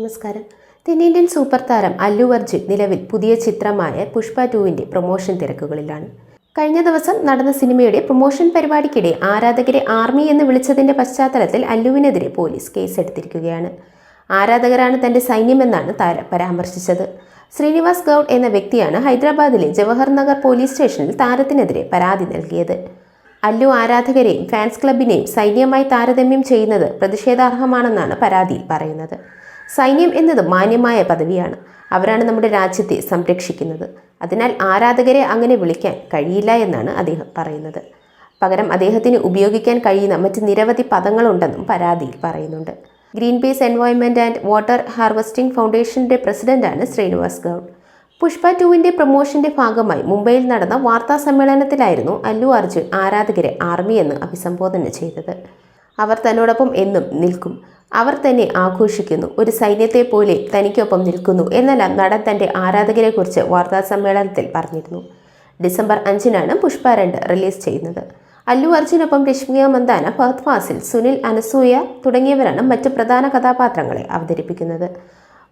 നമസ്കാരം. തെന്നിന്ത്യൻ സൂപ്പർ താരം അല്ലു അർജുൻ നിലവിൽ പുതിയ ചിത്രമായ പുഷ്പ ടുവിന്റെ പ്രൊമോഷൻ തിരക്കുകളിലാണ്. കഴിഞ്ഞ ദിവസം നടന്ന സിനിമയുടെ പ്രൊമോഷൻ പരിപാടിക്കിടെ ആരാധകരെ ആർമി എന്ന് വിളിച്ചതിന്റെ പശ്ചാത്തലത്തിൽ അല്ലുവിനെതിരെ പോലീസ് കേസെടുത്തിരിക്കുകയാണ്. ആരാധകരാണ് തന്റെ സൈന്യമെന്നാണ് താരം പരാമർശിച്ചത്. ശ്രീനിവാസ് ഗൗഡ് എന്ന വ്യക്തിയാണ് ഹൈദരാബാദിലെ ജവഹർ നഗർ പോലീസ് സ്റ്റേഷനിൽ താരത്തിനെതിരെ പരാതി നൽകിയത്. അല്ലു ആരാധകരെയും ഫാൻസ് ക്ലബിനെയും സൈന്യമായി താരതമ്യം ചെയ്യുന്നത് പ്രതിഷേധാർഹമാണെന്നാണ് പരാതിയിൽ പറയുന്നത്. സൈന്യം എന്നത് മാന്യമായ പദവിയാണ്. അവരാണ് നമ്മുടെ രാജ്യത്തെ സംരക്ഷിക്കുന്നത്. അതിനാൽ ആരാധകരെ അങ്ങനെ വിളിക്കാൻ കഴിയില്ല എന്നാണ് അദ്ദേഹം പറയുന്നത്. പകരം അദ്ദേഹത്തിന് ഉപയോഗിക്കാൻ കഴിയുന്ന മറ്റ് നിരവധി പദങ്ങളുണ്ടെന്നും പരാതിയിൽ പറയുന്നുണ്ട്. Green peace environment and water harvesting ഫൗണ്ടേഷന്റെ പ്രസിഡന്റാണ് ശ്രീനിവാസ് ഗൗഡ്. പുഷ്പ ടുവിന്റെ പ്രൊമോഷന്റെ ഭാഗമായി മുംബൈയിൽ നടന്ന വാർത്താ സമ്മേളനത്തിലായിരുന്നു അല്ലു അർജുൻ ആരാധകരെ ആർമി എന്ന് അഭിസംബോധന ചെയ്തത്. അവർ തന്നോടൊപ്പം എന്നും നിൽക്കും. അവർ തന്നെ ആഘോഷിക്കുന്നു. ഒരു സൈന്യത്തെ പോലെ തനിക്കൊപ്പം നിൽക്കുന്നു എന്നെല്ലാം നടൻ തന്റെ ആരാധകരെക്കുറിച്ച് വാർത്താ സമ്മേളനത്തിൽ പറഞ്ഞിരുന്നു. ഡിസംബർ അഞ്ചിനാണ് പുഷ്പ രണ്ട് റിലീസ് ചെയ്യുന്നത്. അല്ലു അർജുനൊപ്പം രശ്മിക മന്ദാന ഫഹദ് ഫാസിൽ സുനിൽ അനസൂയ തുടങ്ങിയവരാണ് മറ്റ് പ്രധാന കഥാപാത്രങ്ങളെ അവതരിപ്പിക്കുന്നത്.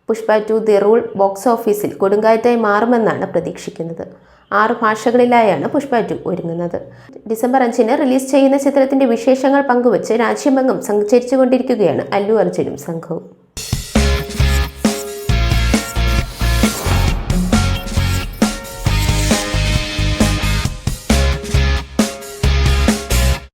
Pushpa two the rule box ഓഫീസിൽ കൊടുങ്കാറ്റായി മാറുമെന്നാണ് പ്രതീക്ഷിക്കുന്നത്. ആറ് ഭാഷകളിലായാണ് പുഷ്പ ടു ഒരുങ്ങുന്നത്. ഡിസംബർ അഞ്ചിന് റിലീസ് ചെയ്യുന്ന ചിത്രത്തിന്റെ വിശേഷങ്ങൾ പങ്കുവച്ച് രാജ്യമെങ്ങും സഞ്ചരിച്ചുകൊണ്ടിരിക്കുകയാണ് അല്ലു അർജുനും സംഘവും.